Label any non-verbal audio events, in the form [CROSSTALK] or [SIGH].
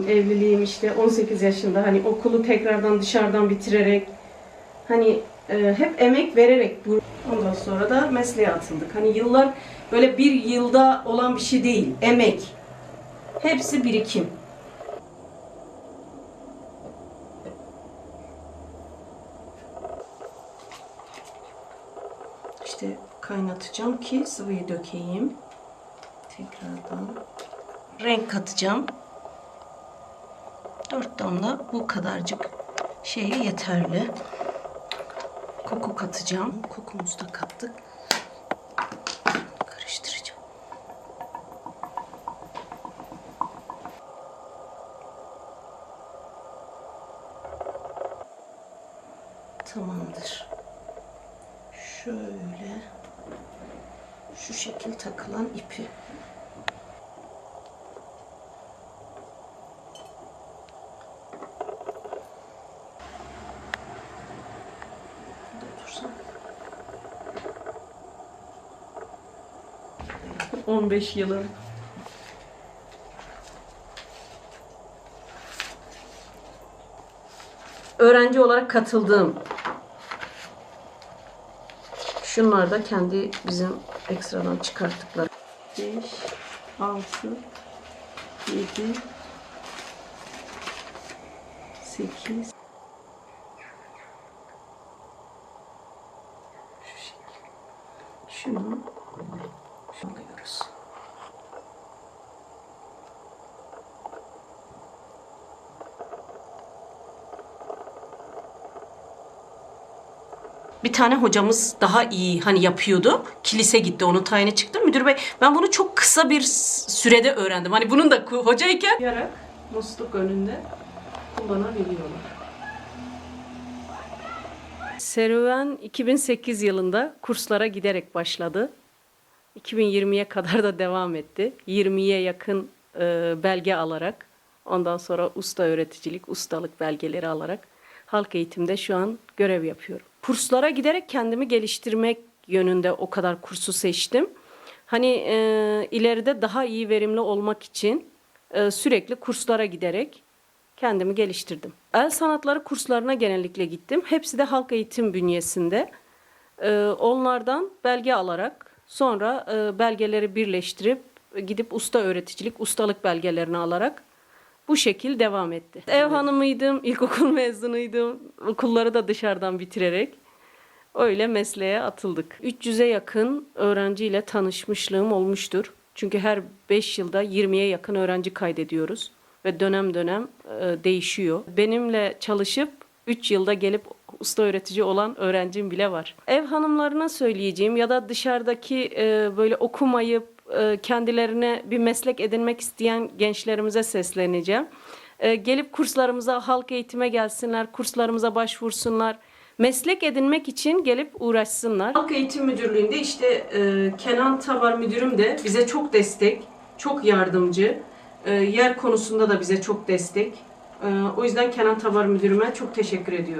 Evliliğim işte 18 yaşında hani okulu tekrardan dışarıdan bitirerek hani e, hep emek vererek bu ondan sonra da mesleğe atıldık. Hani yıllar böyle bir yılda olan bir şey değil. Emek. Hepsi birikim. İşte kaynatacağım ki sıvıyı dökeyim. Tekrardan renk katacağım. Dört damla bu kadarcık şeye yeterli. Koku katacağım. Kokumuzu da kattık. Karıştıracağım. Tamamdır. Şöyle şu şekil takılan ipi 15 yılın. Öğrenci olarak katıldığım. Şunlar da kendi bizim ekstradan çıkarttıkları. 5 6 7 8 şu. Şunu şunu alıyoruz. Bir tane hocamız daha iyi hani yapıyordu. Kilise gitti onun tayini çıktı. Müdür bey ben bunu çok kısa bir sürede öğrendim. Hani bunun da hocayken yarak musluk önünde kullanabiliyorlar. Serüven 2008 yılında kurslara giderek başladı. 2020'ye kadar da devam etti. 20'ye yakın e, belge alarak, ondan sonra usta öğreticilik, ustalık belgeleri alarak halk eğitimde şu an görev yapıyorum. Kurslara giderek kendimi geliştirmek yönünde o kadar kursu seçtim. Hani e, ileride daha iyi verimli olmak için e, sürekli kurslara giderek kendimi geliştirdim. El sanatları kurslarına genellikle gittim. Hepsi de halk eğitim bünyesinde. Ee, onlardan belge alarak sonra e, belgeleri birleştirip gidip usta öğreticilik, ustalık belgelerini alarak bu şekil devam etti. Ev hanımıydım, ilkokul [LAUGHS] mezunuydum. Okulları da dışarıdan bitirerek öyle mesleğe atıldık. 300'e yakın öğrenciyle tanışmışlığım olmuştur. Çünkü her 5 yılda 20'ye yakın öğrenci kaydediyoruz ve dönem dönem e, değişiyor. Benimle çalışıp 3 yılda gelip usta öğretici olan öğrencim bile var. Ev hanımlarına söyleyeceğim ya da dışarıdaki e, böyle okumayıp e, kendilerine bir meslek edinmek isteyen gençlerimize sesleneceğim. E, gelip kurslarımıza, halk eğitime gelsinler, kurslarımıza başvursunlar. Meslek edinmek için gelip uğraşsınlar. Halk Eğitim Müdürlüğü'nde işte e, Kenan Tavar müdürüm de bize çok destek, çok yardımcı. E, yer konusunda da bize çok destek. E, o yüzden Kenan Tavar müdürüme çok teşekkür ediyorum.